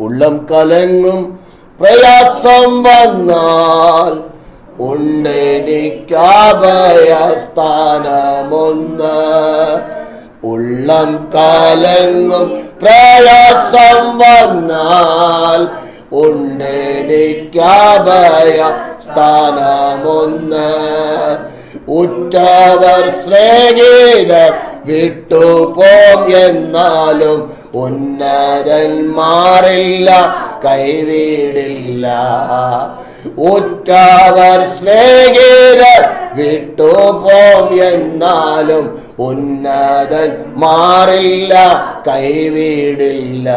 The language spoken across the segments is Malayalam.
ഉള്ളം കലങ്ങും പ്രയാസം വന്നാൽ ഉണ്ടെനിക്കാഭയസ്ഥാനമൊന്ന്. ഉള്ളം കലങ്ങും പ്രയാസം വന്നാൽ ഉണ്ടെനിക്കാഭയ സ്ഥാനമൊന്ന് ഉറ്റവർ ശ്രേണീരർ വിട്ടുപോം എന്നാലും ഉന്നതൻ മാറില്ല കൈവീടില്ല. ഉറ്റവർ സ്നേഹിതർ വിട്ടുപോം എന്നാലും ഉന്നതൻ മാറില്ല കൈവീടില്ല.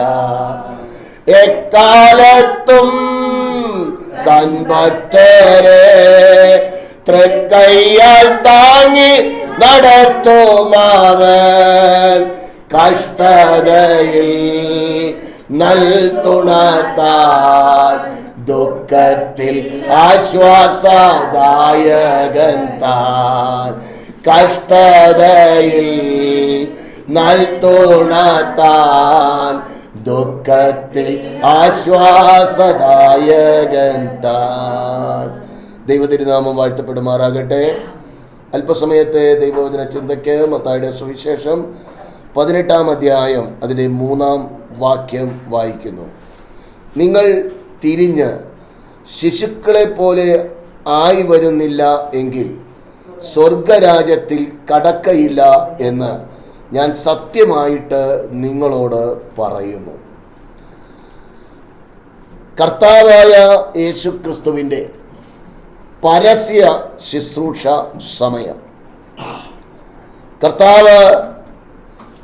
എക്കാലത്തും തൻപറ്റരെ തൃക്കയ്യാൽ താങ്ങി നടത്തുമാവൻ കഷ്ടതയിൽ നൽതുണത്താൻ ദുഃഖത്തിൽ ആശ്വാസദായകൻ താൻ. കഷ്ടതയിൽ നൽതുണത്താൻ ദുഃഖത്തിൽ ആശ്വാസദായകൻ താൻ. ദൈവതിരുനാമം വാഴ്ത്തപ്പെടുമാറാകട്ടെ. അല്പസമയത്തെ ദൈവവചന ചിന്തയ്ക്ക് മത്തായുടെ സുവിശേഷം പതിനെട്ടാം അധ്യായം അതിലെ മൂന്നാം വാക്യം വായിക്കുന്നു. നിങ്ങൾ തിരിഞ്ഞ് ശിശുക്കളെ പോലെ ആയി വരുന്നില്ല എങ്കിൽ സ്വർഗരാജ്യത്തിൽ കടക്കയില്ല എന്ന് ഞാൻ സത്യമായിട്ട് നിങ്ങളോട് പറയുന്നു. കർത്താവായ യേശു ക്രിസ്തുവിന്റെ പരസ്യ ശുശ്രൂഷ സമയം. കർത്താവ്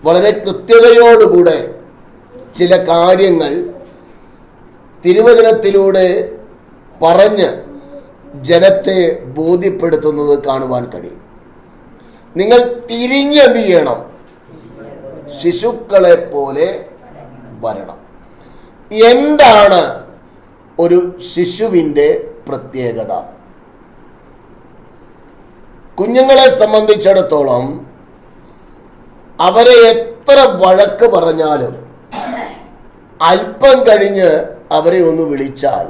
വളരെ കൃത്യതയോടുകൂടെ ചില കാര്യങ്ങൾ തിരുവചനത്തിലൂടെ പറഞ്ഞ് ജനത്തെ ബോധ്യപ്പെടുത്തുന്നത് കാണുവാൻ കഴിയും. നിങ്ങൾ തിരിഞ്ഞെന്ത് ചെയ്യണം? ശിശുക്കളെ പോലെ വരണം. എന്താണ് ഒരു ശിശുവിന്റെ പ്രത്യേകത? കുഞ്ഞുങ്ങളെ സംബന്ധിച്ചിടത്തോളം അവരെ എത്ര വഴക്ക് പറഞ്ഞാലും അല്പം കഴിഞ്ഞ് അവരെ ഒന്ന് വിളിച്ചാൽ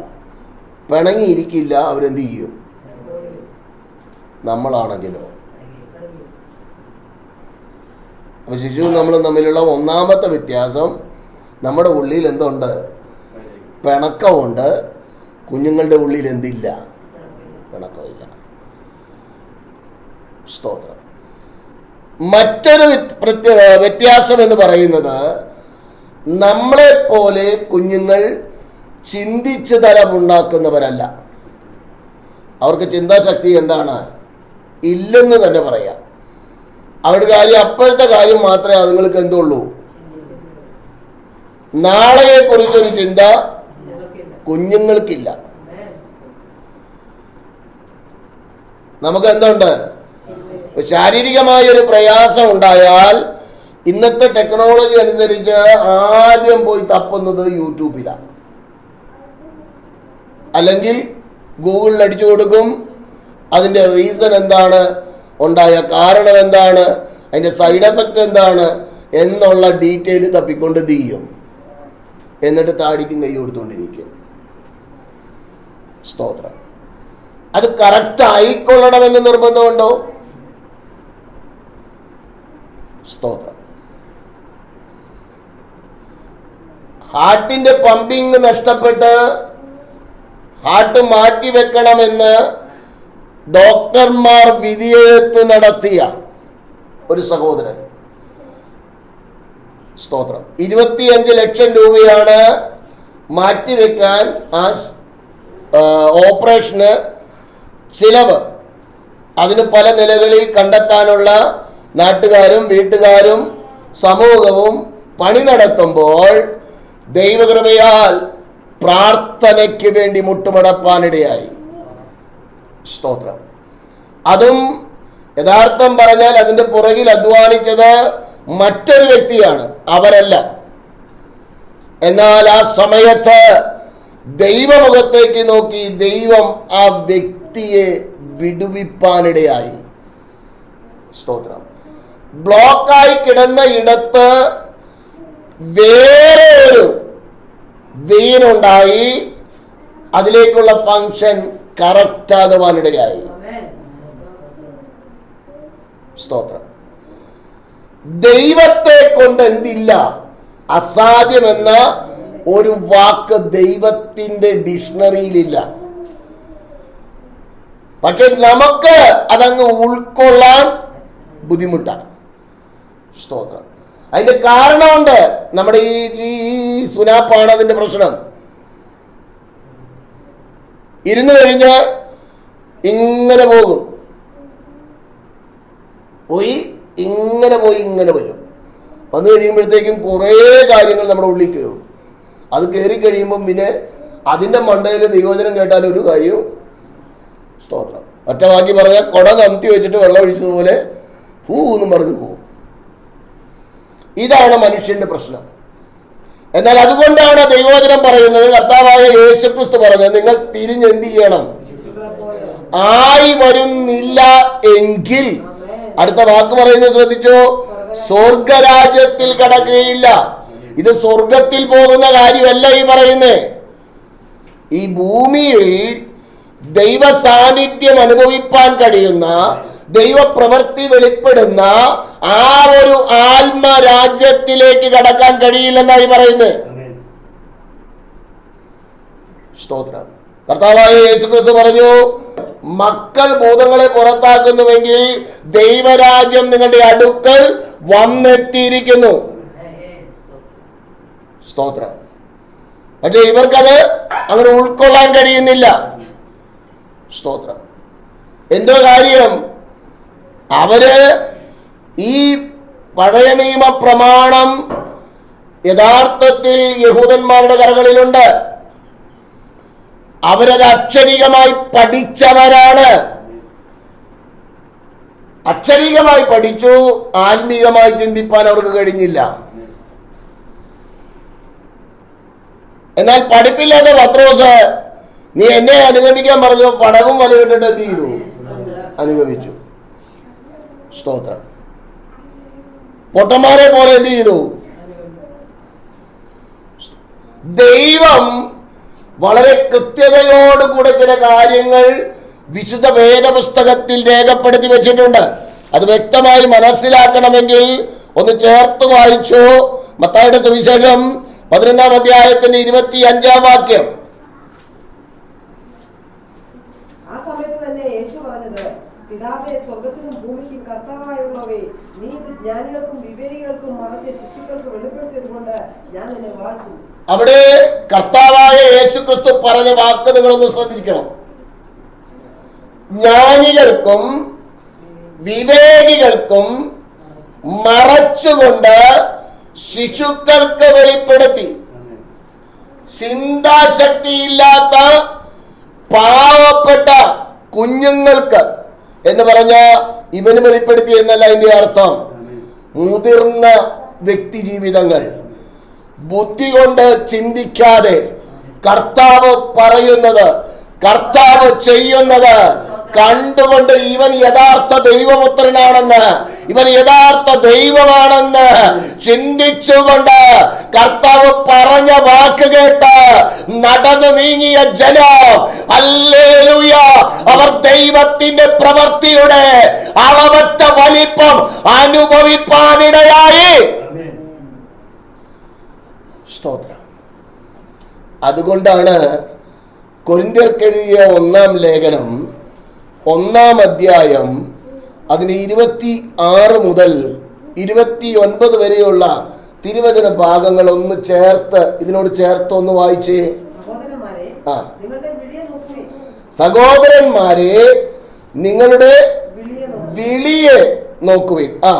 പിണങ്ങിയിരിക്കില്ല അവരെന്ത് ചെയ്യും? നമ്മളാണെങ്കിലോ? അപ്പൊ ശിശുവും നമ്മളും തമ്മിലുള്ള ഒന്നാമത്തെ വ്യത്യാസം നമ്മുടെ ഉള്ളിൽ എന്തുണ്ട്? പിണക്കമുണ്ട്. കുഞ്ഞുങ്ങളുടെ ഉള്ളിൽ എന്തില്ല? പിണക്കമില്ല. സ്തോത്രം. മറ്റൊരു പ്രത്യേക വ്യത്യാസം എന്ന് പറയുന്നത് നമ്മളെ പോലെ കുഞ്ഞുങ്ങൾ ചിന്തിച്ച് തലമുണ്ടാക്കുന്നവരല്ല. അവർക്ക് ചിന്താശക്തി എന്താണ്? ഇല്ലെന്ന് തന്നെ പറയാം. അവരുടെ കാര്യം അപ്പോഴത്തെ കാര്യം മാത്രമേ അതുങ്ങൾക്ക് എന്തുള്ളൂ? നാളെയെ കുറിച്ചൊരു ചിന്ത കുഞ്ഞുങ്ങൾക്കില്ല. നമുക്ക് എന്തുണ്ട്? ശാരീരികമായ ഒരു പ്രയാസം ഉണ്ടായാൽ ഇന്നത്തെ ടെക്നോളജി അനുസരിച്ച് ആദ്യം പോയി തപ്പുന്നത് യൂട്യൂബിലാണ് അല്ലെങ്കിൽ ഗൂഗിളിൽ അടിച്ചു കൊടുക്കും. അതിന്റെ റീസൺ എന്താണ്? ഉണ്ടായ കാരണം എന്താണ്? അതിന്റെ സൈഡ് എഫക്റ്റ് എന്താണ്? എന്നുള്ള ഡീറ്റെയിൽ തപ്പിക്കൊണ്ട് തീയും എന്നിട്ട് താടിക്കും കൈ കൊടുത്തുകൊണ്ടിരിക്കും സ്തോത്രം. അത് കറക്റ്റ് ആയിക്കൊള്ളണമെന്ന് നിർബന്ധമുണ്ടോ? സ്തോത്രം. ഹാർട്ടിന്റെ പമ്പിങ് നഷ്ടപ്പെട്ട് ഹാർട്ട് മാറ്റി വെക്കണമെന്ന് ഡോക്ടർമാർ വിധിയെഴുത്ത് നടത്തിയ ഒരു സഹോദരൻ. സ്തോത്രം. ഇരുപത്തിയഞ്ച് ലക്ഷം രൂപയാണ് മാറ്റിവെക്കാൻ ആ ആ, ഓപ്പറേഷന് ചിലവ്. അതിന് പല നിലകളിൽ കണ്ടെത്താനുള്ള നാട്ടുകാരും വീട്ടുകാരും സമൂഹവും പണി നടത്തുമ്പോൾ ദൈവകൃപയാൽ പ്രാർത്ഥനയ്ക്ക് വേണ്ടി മുട്ടുമടപ്പാനിടയായി. സ്തോത്രം. അതും യഥാർത്ഥം പറഞ്ഞാൽ അതിന്റെ പുറകിൽ അധ്വാനിച്ചത് മറ്റൊരു വ്യക്തിയാണ് അവരല്ല. എന്നാൽ ആ സമയത്ത് ദൈവമുഖത്തേക്ക് നോക്കി ദൈവം ആ വ്യക്തിയെ വിടുവിപ്പാനിടയായി. സ്തോത്രം. ബ്ലോക്കായി കിടന്ന ഇടത്ത് വേറെ ഒരു വെയിനുണ്ടായി അതിലേക്കുള്ള ഫങ്ഷൻ കറക്റ്റ് ആകുവാനിടയായി സ്തോത്രം. ദൈവത്തെ കൊണ്ട് എന്തില്ല അസാധ്യമെന്ന ഒരു വാക്ക് ദൈവത്തിന്റെ ഡിക്ഷണറിയിലില്ല. പക്ഷെ നമുക്ക് അതങ്ങ് ഉൾക്കൊള്ളാൻ ബുദ്ധിമുട്ടാണ്. സ്തോത്രം. അതിന്റെ കാരണമുണ്ട് നമ്മുടെ ഈ ഈ സുനാപ്പാണ് അതിന്റെ പ്രശ്നം. ഇരുന്നു കഴിഞ്ഞ് ഇങ്ങനെ പോകും. പോയി ഇങ്ങനെ പോയി ഇങ്ങനെ വരും. വന്നു കഴിയുമ്പോഴത്തേക്കും കുറേ കാര്യങ്ങൾ നമ്മുടെ ഉള്ളിൽ കയറും. അത് കയറി കഴിയുമ്പം പിന്നെ അതിന്റെ മണ്ടയിൽ നിയോജനം കേട്ടാൽ ഒരു കാര്യവും സ്തോത്രം. ഒറ്റ വാക്കി പറഞ്ഞാൽ കൊട നമത്തി വെച്ചിട്ട് വെള്ളം ഒഴിച്ചതുപോലെ പൂ എന്നും പറഞ്ഞു പോകും. ഇതാണ് മനുഷ്യന്റെ പ്രശ്നം. എന്നാൽ അതുകൊണ്ടാണ് ദൈവോചനം പറയുന്നത് കർത്താവായ യേശുക്രിസ്തു പറഞ്ഞത് നിങ്ങൾ തിരിഞ്ഞെന്ത് ചെയ്യണം? ആയി വരുന്നില്ല എങ്കിൽ. അടുത്ത വാക്ക് പറയുന്നത് ശ്രദ്ധിച്ചോ? സ്വർഗരാജ്യത്തിൽ കടക്കുകയില്ല. ഇത് സ്വർഗത്തിൽ പോകുന്ന കാര്യമല്ല ഈ പറയുന്നേ. ഈ ഭൂമിയിൽ ദൈവ സാന്നിധ്യം അനുഭവിപ്പാൻ കഴിയുന്ന ദൈവപ്രവൃത്തി വെളിപ്പെടുന്ന ആ ഒരു ആത്മരാജ്യത്തിലേക്ക് കടക്കാൻ കഴിയില്ലെന്നായി പറയുന്നത്. സ്തോത്രം. കർത്താവായ യേശുക്രിസ്തു പറഞ്ഞു മക്കൾ ഭൂതങ്ങളെ പുറത്താക്കുന്നുവെങ്കിൽ ദൈവരാജ്യം നിങ്ങളുടെ അടുക്കൽ വന്നെത്തിയിരിക്കുന്നു. സ്തോത്രം. പക്ഷെ ഇവർക്കത് അങ്ങനെ ഉൾക്കൊള്ളാൻ കഴിയുന്നില്ല. സ്തോത്രം. എന്തോ കാര്യം? അവർ ഈ പഴയ നിയമ പ്രമാണം യഥാർത്ഥത്തിൽ യഹൂദന്മാരുടെ കരകളിലുണ്ട് അവരത് അക്ഷരികമായി പഠിച്ചവരാണ്. അക്ഷരികമായി പഠിച്ചു ആത്മീയമായി ചിന്തിപ്പാൻ അവർക്ക് കഴിഞ്ഞില്ല. എന്നാൽ പഠിപ്പില്ലാത്ത പത്രോസ് നീ എന്നെ അനുഗമിക്കാൻ പറഞ്ഞു പടവും വലവിട്ടിട്ട് എന്ത് ചെയ്തു? അനുഗമിച്ചു. സ്തോത്രം. പൊട്ടന്മാരെ പോലെ എന്ത് ചെയ്തു? ദൈവം വളരെ കൃത്യതയോടുകൂടെ ചില കാര്യങ്ങൾ വിശുദ്ധ വേദപുസ്തകത്തിൽ രേഖപ്പെടുത്തി വെച്ചിട്ടുണ്ട്. അത് വ്യക്തമായി മനസ്സിലാക്കണമെങ്കിൽ ഒന്ന് ചേർത്ത് വായിച്ചു. മത്തായുടെ സുവിശേഷം പതിനൊന്നാം അധ്യായത്തിന്റെ ഇരുപത്തി അഞ്ചാം വാക്യം. ആ സമയത്ത് തന്നെ യേശു പിതാവേ സ്വർഗത്തിനും ഭൂമിക്കും കർത്താവായുള്ളവേ നീ ഇത് ജ്ഞാനികൾക്കും വിവേകികൾക്കും മറച്ച് ശിശുക്കൾക്ക് വെളിപ്പെടുത്തിയത് കൊണ്ട് ഞാൻ നിന്നെ വാഴ്ത്തുന്നു. അവിടെ കർത്താവായ യേശു ക്രിസ്തു പറഞ്ഞ വാക്ക് നിങ്ങളൊന്ന് ശ്രദ്ധിക്കണം. ജ്ഞാനികൾക്കും വിവേകികൾക്കും മറച്ചുകൊണ്ട് ശിശുക്കൾക്ക് വെളിപ്പെടുത്തി. ചിന്താശക്തിയില്ലാത്ത പാവപ്പെട്ട കുഞ്ഞുങ്ങൾക്ക് എന്ന് പറഞ്ഞ ഇവന് വെളിപ്പെടുത്തി എന്നല്ല അതിന്റെ അർത്ഥം? മുതിർന്ന വ്യക്തി ജീവിതങ്ങൾ. ബുദ്ധി കൊണ്ട് ചിന്തിക്കാതെ കർത്താവ് പറയുന്നത് കർത്താവ് ചെയ്യുന്നത് കണ്ടുകൊണ്ട് ഇവൻ യഥാർത്ഥ ദൈവപുത്രനാണെന്ന് ഇവൻ യഥാർത്ഥ ദൈവമാണെന്ന് ചിന്തിച്ചുകൊണ്ട് കർത്താവ് പറഞ്ഞ വാക്ക് കേട്ട് നടന്നു നീങ്ങിയ ജനം അല്ലേലൂയ അവർ ദൈവത്തിന്റെ പ്രവൃത്തിയുടെ അളവറ്റ വലിപ്പം അനുഭവിപ്പാനിടയായി. സ്തോത്രം. അതുകൊണ്ടാണ് കൊരിന്തിയർക്കെഴുതിയ ഒന്നാം ലേഖനം ഒന്നാം അധ്യായം അതിന് ഇരുപത്തി ആറ് മുതൽ ഇരുപത്തി ഒൻപത് വരെയുള്ള തിരുവചന ഭാഗങ്ങൾ ഒന്ന് ചേർത്ത് ഇതിനോട് ചേർത്ത് ഒന്ന് വായിച്ചേ. സഹോദരന്മാരെ ആ. നിങ്ങളുടെ വിളിയെ നോക്കുവിൻ സഹോദരന്മാരെ നിങ്ങളുടെ വിളിയെ നോക്കുവിൻ. ആ.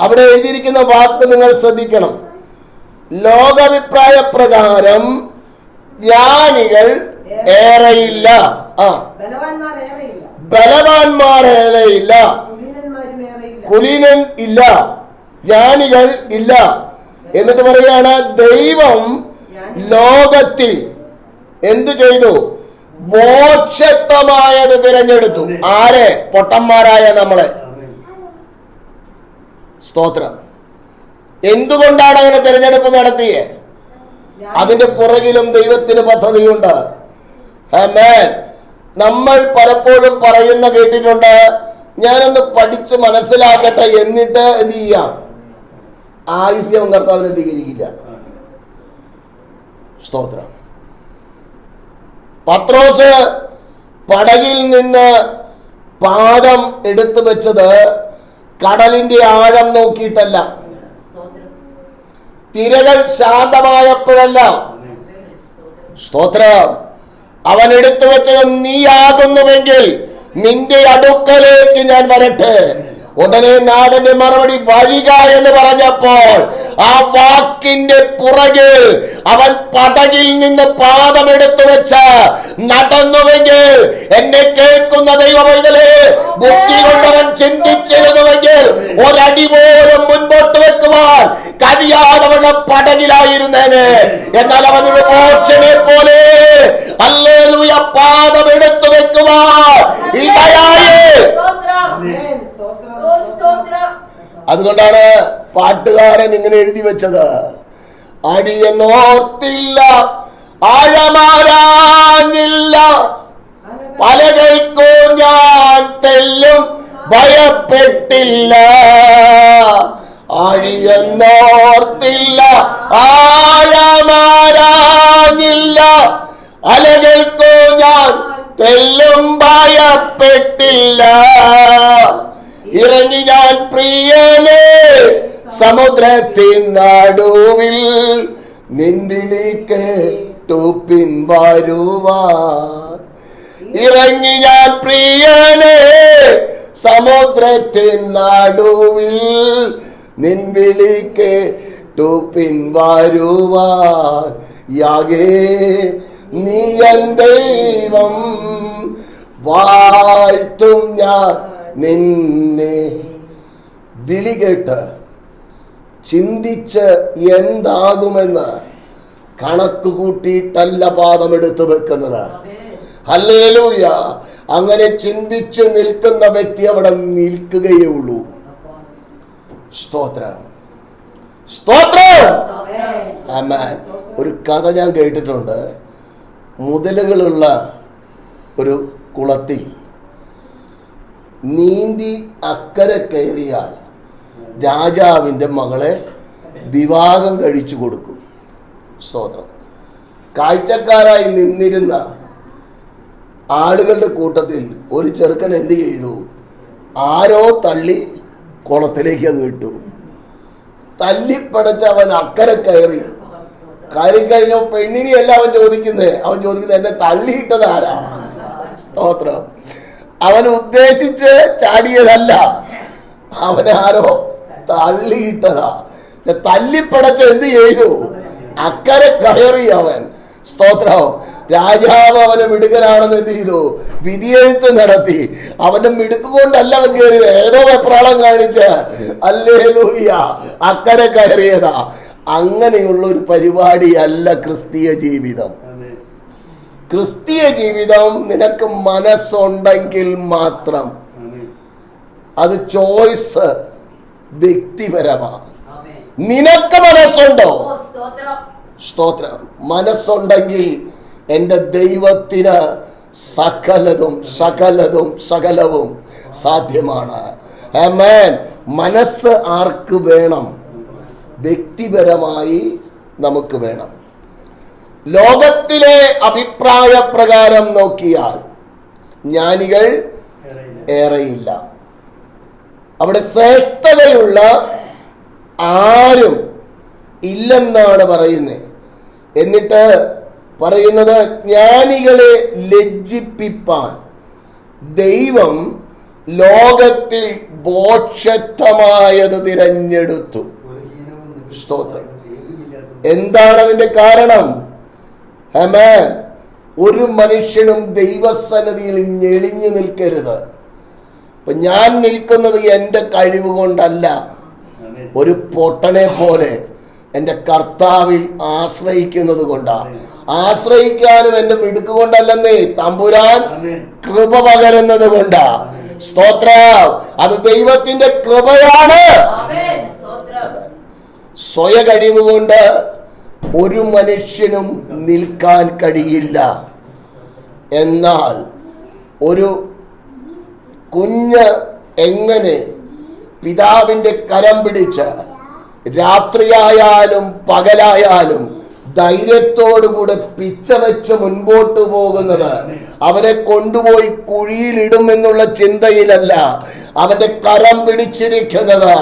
അവിടെ എഴുതിയിരിക്കുന്ന വാക്ക് നിങ്ങൾ ശ്രദ്ധിക്കണം. ലോകാഭിപ്രായ പ്രകാരം ജ്ഞാനികൾ ഏറെയില്ല. ആ. ബലവാന്മാർ ഏറെയില്ല. കുലീനൻ ഇല്ല. ജ്ഞാനികൾ ഇല്ല. എന്നിട്ട് പറയാണ് ദൈവം ലോകത്തിൽ എന്തു ചെയ്തു? മോക്ഷത്വമായത് തിരഞ്ഞെടുത്തു. ആരെ? പൊട്ടന്മാരായ നമ്മളെ. സ്തോത്രം. എന്തുകൊണ്ടാണ് അങ്ങനെ തിരഞ്ഞെടുപ്പ് നടത്തിയേ? അതിന്റെ പുറകിലും ദൈവത്തിന് പദ്ധതിയുണ്ട്. നമ്മൾ പലപ്പോഴും പറയുന്ന കേട്ടിട്ടുണ്ട് ഞാനൊന്ന് പഠിച്ച് മനസ്സിലാക്കട്ടെ എന്നിട്ട് എന്ത് ചെയ്യാം? ആയുസ്യം കർത്താവിനെ സ്വീകരിക്കില്ല. സ്തോത്രം. പത്രോസ് പടകിൽ നിന്ന് പാദം എടുത്തു വെച്ചത് കടലിന്റെ ആഴം നോക്കിയിട്ടല്ല. തിരകൾ ശാന്തമായപ്പോഴല്ല. സ്തോത്രം. അവൻ എടുത്തു വെച്ചത് നീയാകുന്നുവെങ്കിൽ നിന്റെ അടുക്കലേക്ക് ഞാൻ വരട്ടെ. ഉടനെ നാടന്റെ മറുപടി വരിക എന്ന് പറഞ്ഞപ്പോൾ ആ വാക്കിന്റെ പുറകിൽ അവൻ പടകിൽ നിന്ന് പാദമെടുത്തു വെച്ച് നടന്നുവെങ്കിൽ എന്നെ കേൾക്കുന്ന ദൈവമൈതലെ ബുദ്ധി കൊണ്ടവൻ ചിന്തിച്ചിരുന്നുവെങ്കിൽ ഒരടി പോലും മുൻപോട്ട് വെക്കുവാൻ കഴിയാതവണ് പടകിലായിരുന്നേനെ. എന്നാൽ അവനൊരു മോക്ഷനെ പോലെ പാദമെടുത്തു വെക്കുവാൻ അതുകൊണ്ടാണ് പാട്ടുകാരൻ ഇങ്ങനെ എഴുതി വെച്ചത്. അടിയെന്നോർത്തില്ല ആഴമാരാഞ്ഞില്ല. പലകൾക്കോ ഞാൻ തെല്ലും ഭയപ്പെട്ടില്ല. ആഴിയെന്നോർത്തില്ല ആഴമാരാഞ്ഞില്ല. അലകൾക്കോ ഞാൻ. തെല്ലും ഭയപ്പെട്ടില്ല. ഇറങ്ങി ഞാൻ പ്രിയനെ സമുദ്രത്തിൻ നടുവിൽ നിന്നിലേക്ക് ടോപ്പിൻ വരുവാ ഇറങ്ങി ഞാൻ പ്രിയനെ സമുദ്രത്തിൻ നടുവിൽ നിൻവിളിക്ക് ടോപ്പിൻ വരുവാ യാഗേ നീ എൻ ദൈവം വാഴ്ത്തും ഞാൻ നിന്നെ. വിളി കേട്ട് ചിന്തിച്ച് എന്താകുമെന്ന് കണക്ക് കൂട്ടിയിട്ടല്ല പാദം എടുത്തു വെക്കുന്നത്. അല്ലേലൂയ അങ്ങനെ ചിന്തിച്ച് നിൽക്കുന്ന വ്യക്തി അവിടെ നിൽക്കുകയേ ഉള്ളൂ. സ്തോത്രം. സ്തോത്രം. ഒരു കഥ ഞാൻ കേട്ടിട്ടുണ്ട്. മുതലുകളുള്ള ഒരു കുളത്തിൽ നീന്തി അക്കരെ കയറിയാൽ രാജാവിന്റെ മകളെ വിവാഹം കഴിച്ചു കൊടുക്കും. സ്തോത്രം കാഴ്ചക്കാരായി നിന്നിരുന്ന ആളുകളുടെ കൂട്ടത്തിൽ ഒരു ചെറുക്കൻ എന്ത് ചെയ്തു? ആരോ തള്ളി കുളത്തിലേക്ക് അത് വിട്ടു. തല്ലിപ്പടച്ച് അവൻ അക്കരെ കയറി കയറി കഴിഞ്ഞ പെണ്ണിനെയല്ല അവൻ ചോദിക്കുന്നത് അവൻ ചോദിക്കുന്നത് എന്നെ തള്ളിയിട്ടത് ആരാ? സ്തോത്രം. അവൻ ഉദ്ദേശിച്ച് ചാടിയതല്ല. അവനാരോ തള്ളിയിട്ടതാ. തല്ലിപ്പടച്ച് എന്ത് ചെയ്തു? അക്കരെ കയറി അവൻ. സ്തോത്രം. രാജാവ് അവനെ മിടുക്കനാണെന്ന് എന്ത് ചെയ്തു? വിധിയെഴുത്ത് നടത്തി. അവന്റെ മിടുക്ക് കൊണ്ടല്ല അവൻ കയറിയത്. ഏതോ വെപ്രാളം കാണിച്ച്. അല്ലേ ലൂഹിയ അക്കരെ കയറിയതാ. അങ്ങനെയുള്ള ഒരു പരിപാടിയല്ല ക്രിസ്തീയ ജീവിതം. ക്രിസ്തീയ ജീവിതം നിനക്ക് മനസ്സുണ്ടെങ്കിൽ മാത്രം അത്. ചോയ്സ് വ്യക്തിപരമാണ് നിനക്ക് മനസ്സുണ്ടോ? സ്തോത്രം. സ്തോത്രം. മനസ്സുണ്ടെങ്കിൽ എന്റെ ദൈവത്തിന് സകലതും സകലതും സകലവും സാധ്യമാണ്. ആമേൻ. മനസ്സ് ആർക്ക് വേണം? വ്യക്തിപരമായി നമുക്ക് വേണം. ലോകത്തിലെ അഭിപ്രായ പ്രകാരം നോക്കിയാൽ ജ്ഞാനികൾ ഏറെയില്ല. അവിടെ ശ്രേഷ്ഠതയുള്ള ആരും ഇല്ലെന്നാണ് പറയുന്നത് എന്നിട്ട് പറയുന്നത് ജ്ഞാനികളെ ലജ്ജിപ്പിപ്പാൻ. ദൈവം ലോകത്തിൽ ബോക്ഷത്വമായത് തിരഞ്ഞെടുത്തു. സ്തോത്രം. എന്താണ് അതിന്റെ കാരണം? ആമേൻ. ഒരു മനുഷ്യനും ദൈവസന്നിധിയിൽ ഞെളിഞ്ഞു നിൽക്കരുത്. അപ്പൊ ഞാൻ നിൽക്കുന്നത് എന്റെ കഴിവ് കൊണ്ടല്ല. ഒരു പൊട്ടനെ പോലെ എന്റെ കർത്താവിൽ ആശ്രയിക്കുന്നത് കൊണ്ടാ. ആശ്രയിക്കാനും എന്റെ മിടുക്ക് കൊണ്ടല്ലെന്നേ തമ്പുരാൻ കൃപ പകരുന്നത് കൊണ്ടാ. സ്തോത്ര. അത് ദൈവത്തിന്റെ കൃപയാണ്. സ്വയ കഴിവ് കൊണ്ട് ഒരു മനുഷ്യനും നിൽക്കാൻ കഴിയില്ല. എന്നാൽ ഒരു കുഞ്ഞ് എങ്ങനെ പിതാവിന്റെ കരം പിടിച്ച് രാത്രിയായാലും പകലായാലും ധൈര്യത്തോടുകൂടെ പിച്ച വെച്ച് മുൻപോട്ട് പോകുന്നത് അവനെ കൊണ്ടുപോയി കുഴിയിലിടും എന്നുള്ള ചിന്തയിലല്ല അവന്റെ കരം പിടിച്ചിരിക്കുന്നത്.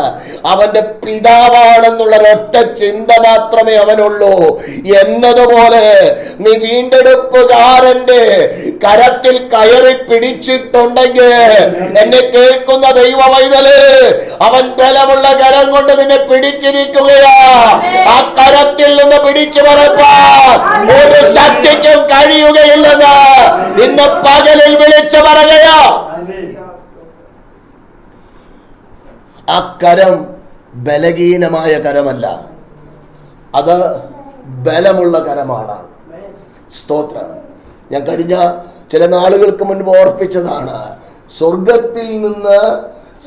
അവന്റെ പിതാവാണെന്നുള്ള ഒറ്റ ചിന്ത മാത്രമേ അവനുള്ളൂ. എന്നതുപോലെ നീ വീണ്ടെടുപ്പുകാരന്റെ കരത്തിൽ കയറി പിടിച്ചിട്ടുണ്ടെങ്കിൽ എന്നെ കേൾക്കുന്ന ദൈവ വൈതൽ അവൻ ബലമുള്ള കരം കൊണ്ട് നിന്നെ പിടിച്ചിരിക്കുകയാ. ആ കരത്തിൽ നിന്ന് പിടിച്ചു പറപ്പാൻ ഒരു ശക്തിക്കും കഴിയുകയില്ലെന്ന് ഇന്ന് പകലിൽ വിളിച്ചു പറയുകയാ. ആ കരം ബലഹീനമായ കരമല്ല. അത് ബലമുള്ള കരമാണ്. സ്തോത്രം. ഞാൻ കഴിഞ്ഞ ചില നാളുകൾക്ക് മുൻപ് ഓർപ്പിച്ചതാണ്. സ്വർഗത്തിൽ നിന്ന്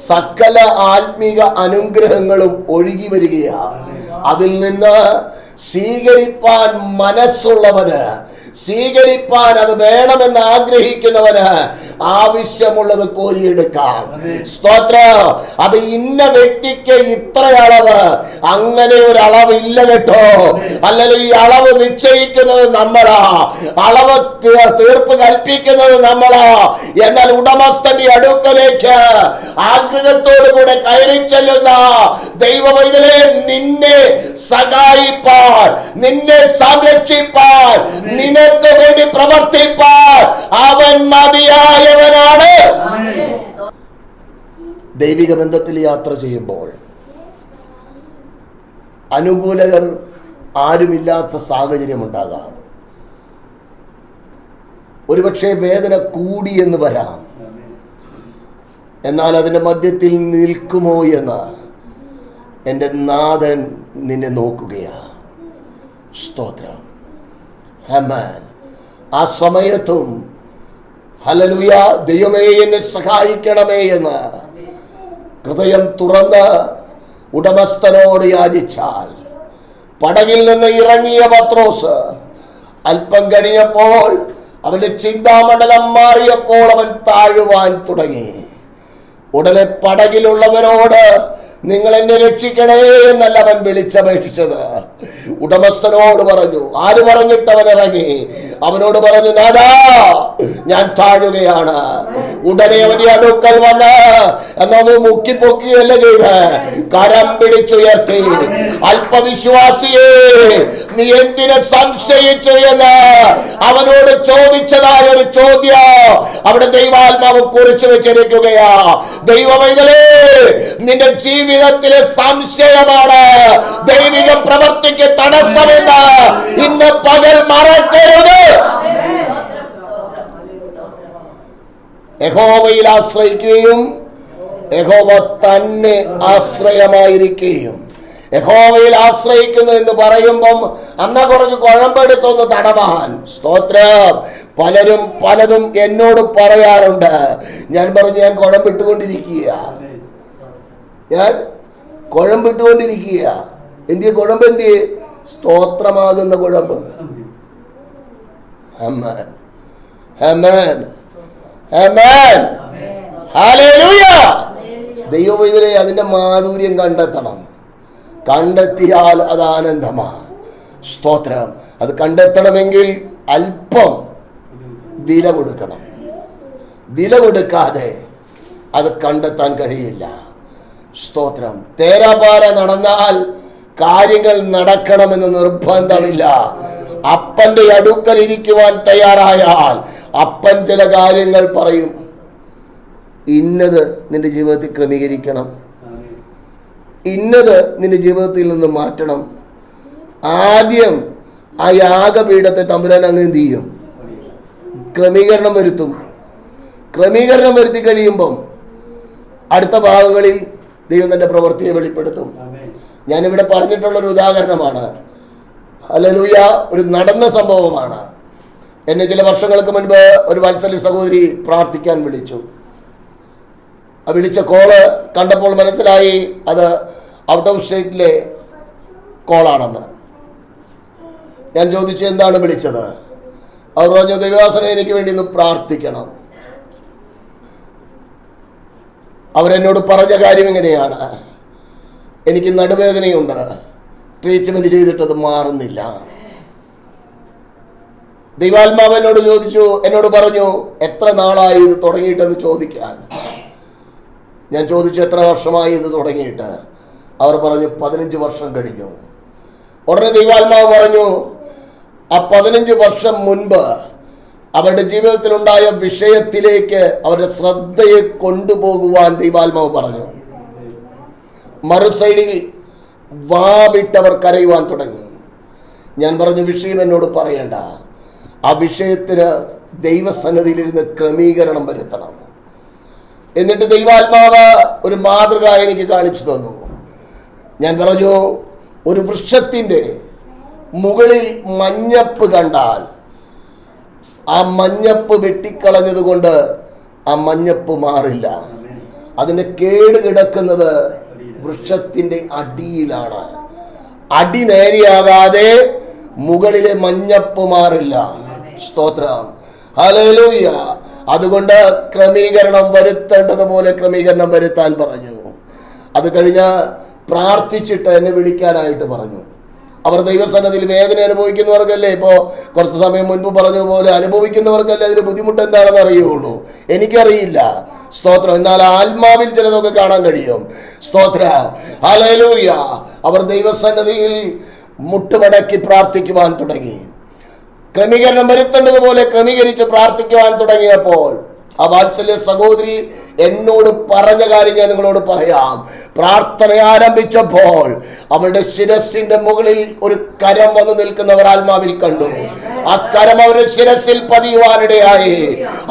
സകല ആത്മീക അനുഗ്രഹങ്ങളും ഒഴുകി വരികയാണ് അതിൽ നിന്ന് സ്വീകരിപ്പാൻ മനസ്സുള്ളവന് സ്വീകരിപ്പാൻ അത് വേണമെന്ന് ആഗ്രഹിക്കുന്നവന് ആവശ്യമുള്ളത് കോരിയെടുക്കാം. സ്തോത്ര. അത് ഇന്ന വ്യക്തിക്ക് ഇത്ര അളവ് അങ്ങനെ ഒരു അളവ് ഇല്ല കേട്ടോ. അല്ലെങ്കിൽ ഈ അളവ് നിശ്ചയിക്കുന്നത് നമ്മളാ. അളവ് തീർപ്പ് കൽപ്പിക്കുന്നത് നമ്മളാ. എന്നാൽ ഉടമസ്ഥന്റെ അടുക്കലേക്ക് ആഗ്രഹത്തോടു കൂടെ കയറി ചെല്ലുന്ന ദൈവവൈതലെ നിന്നെ സഹായിപ്പാൻ നിന്നെ സംരക്ഷിപ്പാൻ നിനക്ക് വേണ്ടി പ്രവർത്തിപ്പാൻ അവൻ മതിയായവനാണ്. ദൈവിക ബന്ധത്തിൽ യാത്ര ചെയ്യുമ്പോൾ അനുകൂലകർ ആരുമില്ലാത്ത സാഹചര്യം ഉണ്ടാകാം. ഒരുപക്ഷെ വേദന കൂടി എന്ന് വരാം. എന്നാൽ അതിന്റെ മധ്യത്തിൽ നിൽക്കുമോ എന്ന് എന്റെ നാഥൻ നിന്നെ നോക്കുകയാ സ്തോത്രം. ഹമാൻ ആ സമയത്തും ഹലലുയ ദൈവമേ എന്നെ സഹായിക്കണമേ എന്ന് ഹൃദയം തുറന്ന് ഉടമസ്ഥനോട് യാചിച്ചാൽ പടകിൽ നിന്ന് ഇറങ്ങിയ പത്രോസ് അല്പം കഴിഞ്ഞപ്പോൾ അവന്റെ ചിന്താമണ്ഡലം മാറിയപ്പോൾ അവൻ താഴുവാൻ തുടങ്ങി. ഉടനെ പടകിലുള്ളവരോട് നിങ്ങൾ എന്നെ രക്ഷിക്കണേ എന്നല്ല അവൻ വിളിച്ചപേക്ഷിച്ചത്. ഉടമസ്ഥനോട് പറഞ്ഞു ആര് പറഞ്ഞിട്ട് അവൻ ഇറങ്ങി? അവനോട് പറഞ്ഞു നാദാ ഞാൻ താഴുകയാണ്. ഉടനെ അവന്റെ അടുക്കൽ വന്ന് എന്നൊന്ന് പൊക്കിയല്ല ചെയ്ത് കരം പിടിച്ചുയർത്തി. അല്പവിശ്വാസിയെ നീ എന്തിനെ സംശയിച്ചു എന്ന്? അവനോട് ചോദിച്ചതായ ഒരു ചോദ്യം അവിടെ ദൈവാത്മാവ് കുറിച്ചു വെച്ചിരിക്കുകയാ. ദൈവമൈതലേ നിന്റെ ജീവിതത്തിലെ സംശയമാണ്. ദൈവിക പ്രവർത്തിക്ക് തടസ്സമെന്ന് ഇന്ന് പകൽ മറക്കരുത്. യഹോവയിൽ ആശ്രയിക്കുകയും യഹോവ തന്നെ ആശ്രയമായിരിക്കുകയും. യഹോവയിൽ ആശ്രയിക്കുന്നു എന്ന് പറയുമ്പം അന്ന കുറച്ച് കുഴമ്പെടുത്തൊന്ന് തടവാൻ. സ്തോത്രം. പലരും പലതും എന്നോട് പറയാറുണ്ട്. ഞാൻ പറഞ്ഞു ഞാൻ കുഴമ്പിട്ടുകൊണ്ടിരിക്കുക ഞാൻ കുഴമ്പിട്ടുകൊണ്ടിരിക്കുക എന്തിയ? കുഴമ്പ് എന്തിയെ? സ്തോത്രമാകുന്ന കുഴമ്പ്. Amen. Amen. ദൈവം ഇതിനെ അതിന്റെ മാധുര്യം കണ്ടെത്തണം. കണ്ടെത്തിയാൽ അത് ആനന്ദമാണ്. സ്തോത്രം. അത് കണ്ടെത്തണമെങ്കിൽ അല്പം വില കൊടുക്കണം. വില കൊടുക്കാതെ അത് കണ്ടെത്താൻ കഴിയില്ല. സ്തോത്രം. തേരാപാര നടന്നാൽ കാര്യങ്ങൾ നടക്കണമെന്ന് നിർബന്ധമില്ല. അപ്പന്റെ അടുക്കൽ ഇരിക്കുവാൻ തയ്യാറായാൽ അപ്പൻ ചില കാര്യങ്ങൾ പറയും. ഇന്നത് നിന്റെ ജീവിതത്തിൽ ക്രമീകരിക്കണം. ഇന്നത് നിന്റെ ജീവിതത്തിൽ നിന്ന് മാറ്റണം. ആദ്യം ആ യാഗപീഠത്തെ തമ്പുരാൻ അങ്ങ് എന്ത് ചെയ്യും? ക്രമീകരണം വരുത്തും. ക്രമീകരണം വരുത്തി കഴിയുമ്പം അടുത്ത ഭാഗങ്ങളിൽ ദൈവം തന്റെ പ്രവൃത്തിയെ വെളിപ്പെടുത്തും. ഞാനിവിടെ പറഞ്ഞിട്ടുള്ള ഒരു ഉദാഹരണമാണ്. അല്ലലൂയ ഒരു നടന്ന സംഭവമാണ്. എന്നെ ചില വർഷങ്ങൾക്ക് മുൻപ് ഒരു വാത്സല്യ സഹോദരി പ്രാർത്ഥിക്കാൻ വിളിച്ചു. ആ വിളിച്ച കോൾ കണ്ടപ്പോൾ മനസ്സിലായി അത് ഔട്ട് ഓഫ് സ്റ്റേറ്റിലെ കോളാണെന്ന്. ഞാൻ ചോദിച്ചു എന്താണ് വിളിച്ചത്? അവർ പറഞ്ഞു ദൈവാസന എനിക്ക് വേണ്ടി ഒന്ന് പ്രാർത്ഥിക്കണം. അവരെന്നോട് പറഞ്ഞ കാര്യം എങ്ങനെയാണ് എനിക്ക് നടുവേദനയുണ്ട്. ട്രീറ്റ്മെന്റ് ചെയ്തിട്ടത് മാറുന്നില്ല. ദൈവാത്മാവ് എന്നോട് ചോദിച്ചു എന്നോട് പറഞ്ഞു എത്ര നാളായി ഇത് തുടങ്ങിയിട്ടെന്ന് ചോദിക്കാൻ? ഞാൻ ചോദിച്ചു എത്ര വർഷമായി ഇത് തുടങ്ങിയിട്ട്? അവർ പറഞ്ഞു പതിനഞ്ച് വർഷം കഴിഞ്ഞു. ഉടനെ ദൈവാത്മാവ് പറഞ്ഞു ആ പതിനഞ്ച് വർഷം മുൻപ് അവരുടെ ജീവിതത്തിലുണ്ടായ വിഷയത്തിലേക്ക് അവരുടെ ശ്രദ്ധയെ കൊണ്ടുപോകുവാൻ ദൈവാത്മാവ് പറഞ്ഞു. മറുസൈഡിൽ വാവിട്ടവർ കരയുവാൻ തുടങ്ങി. ഞാൻ പറഞ്ഞു വിഷയം എന്നോട് പറയണ്ട. ആ വിഷയത്തിന് ദൈവസന്നിധിയിലിരുന്ന് ക്രമീകരണം വരുത്തണം. എന്നിട്ട് ദൈവാത്മാവ് ഒരു മാതൃക എനിക്ക് കാണിച്ചു തന്നു. ഞാൻ പറഞ്ഞു ഒരു വൃക്ഷത്തിന്റെ മുകളിൽ മഞ്ഞപ്പ് കണ്ടാൽ ആ മഞ്ഞപ്പ് വെട്ടിക്കളഞ്ഞത് കൊണ്ട് ആ മഞ്ഞപ്പ് മാറില്ല. അതിന്റെ കേട് കിടക്കുന്നത് വൃക്ഷത്തിന്റെ അടിയിലാണ്. അടി നേരെയാകാതെ മുകളിലെ മഞ്ഞപ്പ് മാറില്ല. സ്തോത്രം. ഹല്ലേലൂയ. അതുകൊണ്ട് ക്രമീകരണം വരുത്തേണ്ടതുപോലെ ക്രമീകരണം വരുത്താൻ പറഞ്ഞു. അത് കഴിഞ്ഞ് പ്രാർത്ഥിച്ചിട്ട് എന്നെ വിളിക്കാനായിട്ട് പറഞ്ഞു. അവർ ദൈവസന്നതിൽ വേദന അനുഭവിക്കുന്നവർക്കല്ലേ ഇപ്പോ കുറച്ച് സമയം മുൻപ് പറഞ്ഞ പറഞ്ഞതുപോലെ അനുഭവിക്കുന്നവർക്കല്ലേ അതിന് ബുദ്ധിമുട്ട് എന്താണെന്ന് അറിയുള്ളൂ. എനിക്കറിയില്ല. സ്തോത്രം. എന്നാൽ ആത്മാവിൽ ചിലതൊക്കെ കാണാൻ കഴിയും. സ്തോത്ര. ഹല്ലേലൂയ. അവർ ദൈവസന്നതിയിൽ മുട്ടുമടക്കി പ്രാർത്ഥിക്കുവാൻ തുടങ്ങി. ക്രമീകരണം വരുത്തേണ്ടതുപോലെ ക്രമീകരിച്ച് പ്രാർത്ഥിക്കുവാൻ തുടങ്ങിയപ്പോൾ ആ വാത്സല്യ സഹോദരി എന്നോട് പറഞ്ഞ കാര്യം ഞാൻ നിങ്ങളോട് പറയാം. പ്രാർത്ഥന ആരംഭിച്ചപ്പോൾ അവരുടെ ശിരസിന്റെ മുകളിൽ ഒരു കരം വന്നു നിൽക്കുന്നവർ ആത്മാവിൽ കണ്ടു. ആ കരം അവരുടെ ശിരസിൽ പതിയുവാനിടയായി.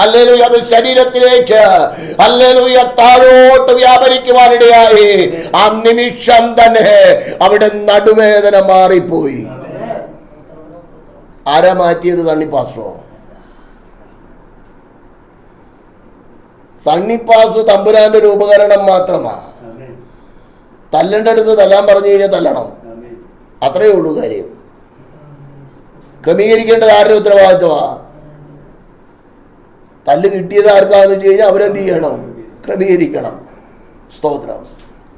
അല്ലേലൂയ അത് ശരീരത്തിലേക്ക് അല്ലേലൂയ താഴോട്ട് വ്യാപരിക്കുവാനിടയായി. ആ നിമിഷം തന്നെ അവിടെ നടുവേദന മാറിപ്പോയി. ആരാ മാറ്റിയത്? തണ്ണിപ്പാസ്റ്റോ സണ്ണിപ്പാസ് തമ്പുരാന്റെ ഒരു ഉപകരണം മാത്രമാ. അടുത്ത് തല്ലാൻ പറഞ്ഞു കഴിഞ്ഞാൽ തല്ലണം. അത്രയേ ഉള്ളൂ കാര്യം. ക്രമീകരിക്കേണ്ടത് ആരുടെ ഉത്തരവാദിത്വമാ? തല്ല് കിട്ടിയത് ആർക്കാന്ന് വെച്ച് കഴിഞ്ഞാൽ അവരെന്ത് ചെയ്യണം? ക്രമീകരിക്കണം. സ്തോത്രം.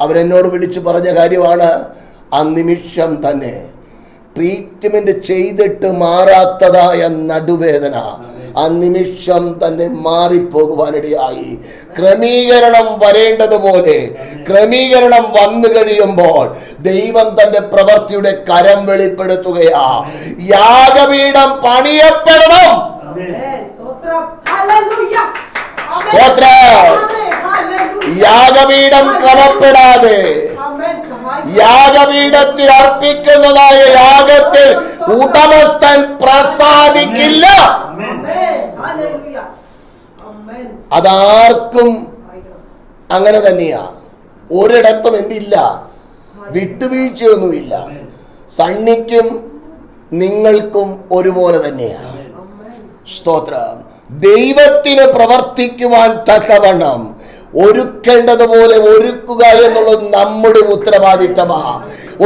അവരെന്നോട് വിളിച്ചു പറഞ്ഞ കാര്യമാണ് ആ നിമിഷം തന്നെ. ട്രീറ്റ്മെന്റ് ചെയ്തിട്ട് മാറാത്തതായ നടുവേദന. ആ നിമിഷം തന്നെ മാറിപ്പോകുവാനിടയായി. ക്രമീകരണം വരേണ്ടതുപോലെ ക്രമീകരണം വന്നു കഴിയുമ്പോൾ ദൈവം തന്റെ പ്രവൃത്തിയുടെ കരം വെളിപ്പെടുത്തുകയാ. യാഗപീഠം പണിയപ്പെടണം. സ്തോത്രം. യാഗപീഠം ക്രമപ്പെടാതെ യാഗപീഠത്തിൽ അർപ്പിക്കുന്നതായ യാഗത്തിൽ ഉടമസ്ഥൻ പ്രസാദിക്കില്ല. അതാർക്കും. അങ്ങനെ തന്നെയാ. ഒരിടത്തും എന്തില്ല? വിട്ടുവീഴ്ചയൊന്നുമില്ല. സണ്ണിക്കും നിങ്ങൾക്കും ഒരുപോലെ തന്നെയാണ്. സ്തോത്രം. ദൈവത്തിന് പ്രവർത്തിക്കുവാൻ തക്കവണ്ണം ഒരുക്കേണ്ടതുപോലെ ഒരുക്കുക എന്നുള്ളത് നമ്മുടെ ഉത്തരവാദിത്തമാ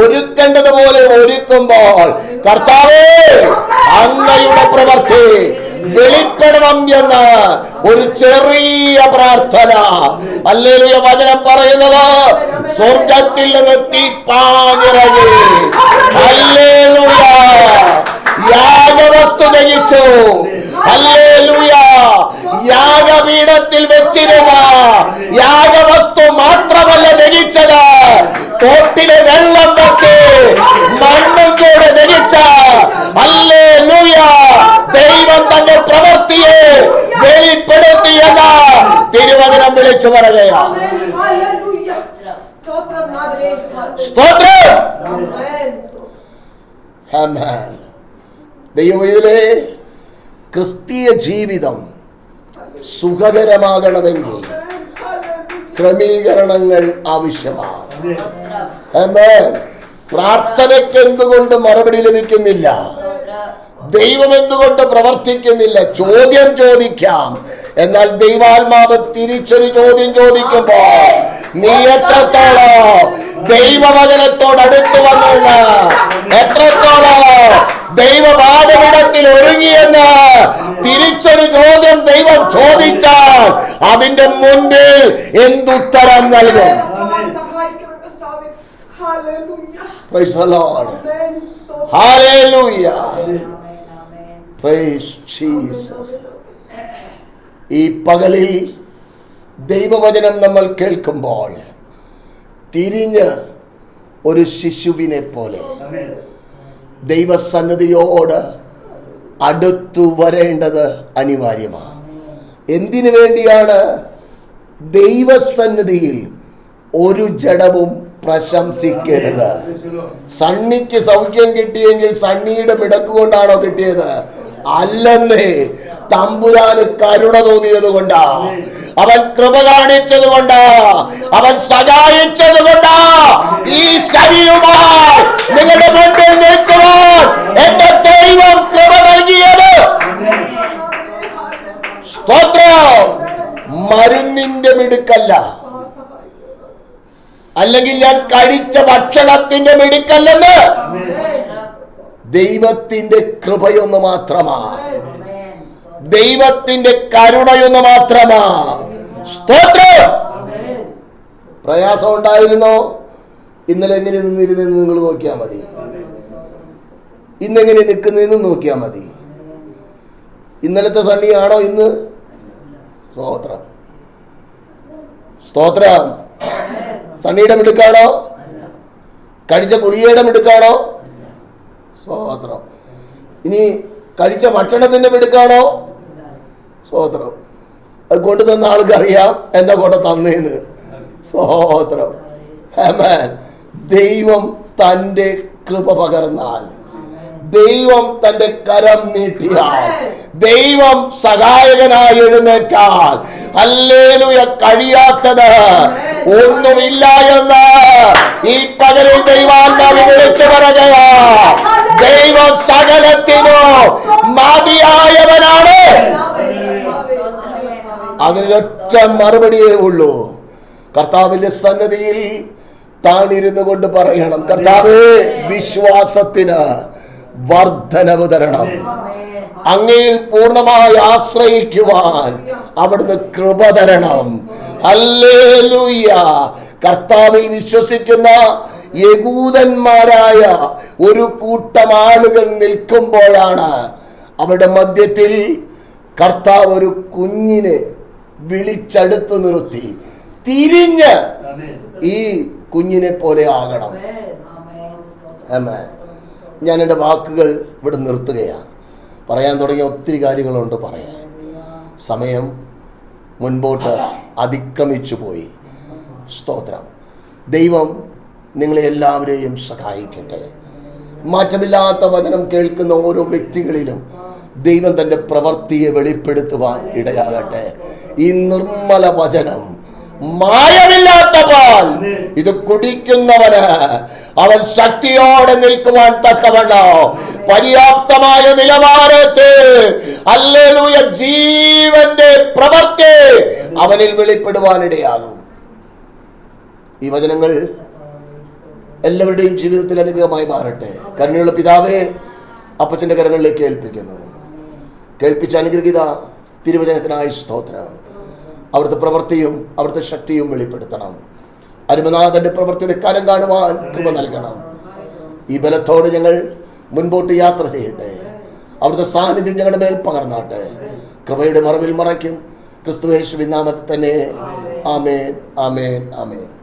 ഒരുക്കേണ്ടതുപോലെ ഒരുക്കുമ്പോൾ കർത്താവേ അങ്ങയുടെ പ്രവർത്തി വെളിപ്പെടണം എന്ന് ഒരു ചെറിയ പ്രാർത്ഥന. അല്ലെങ്കിൽ വചനം പറയുന്നത് സ്വർഗത്തിൽ നിന്ന് തീപ്പാഞ്ഞിറങ്ങി അല്ലേലുയ. യാഗവസ്തു ധരിച്ചു യാഗപീഠത്തിൽ വെച്ചിരുന്ന യാഗവസ്തു മാത്രമല്ല ധരിച്ചത് തോട്ടിലെ വെള്ളം വെച്ച് മണ്ണും കൂടെ ധരിച്ച അല്ലേ ലൂയ ദൈവം തന്റെ പ്രവൃത്തിയെ വെളിപ്പെടുത്തിയെന്ന് തിരുവചനം വിളിച്ചു പറയുകയാണ്. സ്തോത്രം Amen. ആമേൻ. ക്രിസ്തീയ ജീവിതം സുഖകരമാകണമെങ്കിൽ ക്രമീകരണങ്ങൾ ആവശ്യമാണ്. പ്രാർത്ഥനയ്ക്ക് എന്തുകൊണ്ട് മറുപടി ലഭിക്കുന്നില്ല ദൈവം എന്തുകൊണ്ട് പ്രവർത്തിക്കുന്നില്ല ചോദ്യം ചോദിക്കാം എന്നാൽ ദൈവാത്മാവ് തിരിച്ചൊരു ചോദ്യം ചോദിക്കുമ്പോ നീ എത്രത്തോളം ദൈവവചനത്തോട് അടുത്തു വന്നെന്ന് എത്രത്തോളം ദൈവവാദമിടത്തിൽ ഒരുങ്ങിയെന്ന് തിരിച്ചൊരു ചോദ്യം ദൈവം ചോദിച്ചാൽ അതിന്റെ മുൻപിൽ എന്തുത്തരം നൽകും. ഈ പകലിൽ ദൈവവചനം നമ്മൾ കേൾക്കുമ്പോൾ തിരിഞ്ഞ് ഒരു ശിശുവിനെ പോലെ. ദൈവസന്നിധിയോട് അടുത്തു വരേണ്ടത് അനിവാര്യമാണ്. എന്തിനു വേണ്ടിയാണ് ദൈവസന്നിധിയിൽ ഒരു ജഡവും പ്രശംസിക്കരുത്? സണ്ണിക്ക് സൗഖ്യം കിട്ടിയെങ്കിൽ സണ്ണിയുടെ മിടക്കുകൊണ്ടാണോ കിട്ടിയത്? അല്ലെന്നേ തമ്പുരാന് കരുണ തോന്നിയത് കൊണ്ടാ. അവൻ കൃപ കാണിച്ചത് കൊണ്ടാ. അവൻ സഹായിച്ചത് കൊണ്ടാ. ഈ ശരിയുമായി നിങ്ങളുടെ മുൻപിൽ നിൽക്കുവാൻ എന്റെ ദൈവം കൃപ നൽകിയത്. സ്തോത്രം. മരുന്നിന്റെ മിടുക്കല്ല. അല്ലെങ്കിൽ ഞാൻ കഴിച്ച ഭക്ഷണത്തിന്റെ മിടുക്കല്ലെന്ന്. ദൈവത്തിന്റെ കൃപയൊന്ന് മാത്രമാ. ദൈവത്തിന്റെ കരുണയൊന്ന് മാത്രമാ. സ്തോത്രം. പ്രയാസം ഉണ്ടായിരുന്നോ? ഇന്നലെ എങ്ങനെ നിന്നിരുന്നെന്ന് നിങ്ങൾ നോക്കിയാൽ മതി. ഇന്നെങ്ങനെ നിൽക്കുന്നതെന്ന് നോക്കിയാൽ മതി. ഇന്നലത്തെ സണ്ണിയാണോ ഇന്ന്? സ്തോത്രം. സ്തോത്രം. സണ്ണിയുടെ മിടുക്കാണോ കഴിച്ച കുളിയേടം മിടുക്കാണോ സ്തോത്രം ഇനി കഴിച്ച ഭക്ഷണത്തിന്റെ മിടുക്കാണോ? സ്തോത്രം അത് കൊണ്ടു തന്ന ആൾക്കറിയാം എന്താ കൊണ്ട് തന്നേന്ന്. സ്തോത്രം ആമേൻ. ദൈവം തന്റെ കൃപ പകർന്നാൽ. ദൈവം തന്റെ കരം നീട്ടിയാൽ ദൈവം സഹായകനായി എഴുന്നേറ്റാൽ അല്ലേലുയ കഴിയാത്തത് ഒന്നുമില്ല എന്ന് ഈ പകലിൽ ദൈവാത്മാവ് വിളിച്ചു പറയുക ദൈവം സകലത്തിനോ മതിയായവനാണ്. അതിനൊറ്റ മറുപടിയേ ഉള്ളൂ. കർത്താവിന്റെ സന്നദ്ധിയിൽ താണിരുന്നു കൊണ്ട് പറയണം. കർത്താവ് വിശ്വാസത്തിന് വർധനവ് തരണം. അങ്ങയിൽ പൂർണമായി ആശ്രയിക്കുവാൻ അവിടുന്ന് കൃപ തരണം. അല്ലേലൂയ കർത്താവിൽ വിശ്വസിക്കുന്ന യകൂദന്മാരായ ഒരു കൂട്ടം ആളുകൾ നിൽക്കുമ്പോഴാണ് അവരുടെ മധ്യത്തിൽ കർത്താവ് ഒരു കുഞ്ഞിനെ വിളിച്ചടുത്ത് നിർത്തി. തിരിഞ്ഞ് ഈ കുഞ്ഞിനെ പോലെ ആകണം. ആമേൻ. ഞാൻ എന്റെ വാക്കുകൾ ഇവിടെ നിർത്തുകയാണ്. പറയാൻ തുടങ്ങിയ ഒത്തിരി കാര്യങ്ങളുണ്ട് പറയാൻ. സമയം മുൻപോട്ട് അതിക്രമിച്ചു പോയി. സ്തോത്രം. ദൈവം നിങ്ങളെ എല്ലാവരെയും സഹായിക്കട്ടെ. മാറ്റമില്ലാത്ത വചനം കേൾക്കുന്ന ഓരോ വ്യക്തികളിലും ദൈവം തന്റെ പ്രവൃത്തിയെ വെളിപ്പെടുത്തുവാൻ ഇടയാകട്ടെ. ഈ നിർമ്മല വചനം മായമില്ലാത്ത പാൽ ഇത് കുടിക്കുന്നവന് അവൻ ശക്തിയോടെ നിൽക്കുവാൻ തക്കവണ്ണോ. പര്യാപ്തമായ നിലവാരത്ത് അല്ലേലൂയ ജീവന്റെ പ്രവർത്തി അവനിൽ വെളിപ്പെടുവാനിടയാകും. ഈ വചനങ്ങൾ എല്ലാവരുടെയും ജീവിതത്തിൽ അനുഗ്രഹമായി മാറട്ടെ. കരുണയുള്ള പിതാവേ അപ്പച്ചന്റെ കരങ്ങളിലേക്ക് ഏൽപ്പിക്കുന്നു. കേൾപ്പിച്ച അനുഗ്രഹിത തിരുവചനത്തിനായി സ്തോത്രം. അവിടുത്തെ പ്രവൃത്തിയും അവിടുത്തെ ശക്തിയും വെളിപ്പെടുത്തണം. അരുമനാഥന്റെ പ്രവൃത്തിയുടെ കരം കാണുവാൻ കൃപ നൽകണം. ഈ ബലത്തോട് ഞങ്ങൾ മുൻപോട്ട് യാത്ര ചെയ്യട്ടെ. അവിടുത്തെ സാന്നിധ്യം ഞങ്ങളുടെ മേൽ പകർന്നാട്ടെ. കൃപയുടെ മറവിൽ മറയ്ക്കും. ക്രിസ്തുവേശുവിൻ നാമത്തിൽ തന്നെ. ആമേൻ. ആമേൻ. ആമേൻ.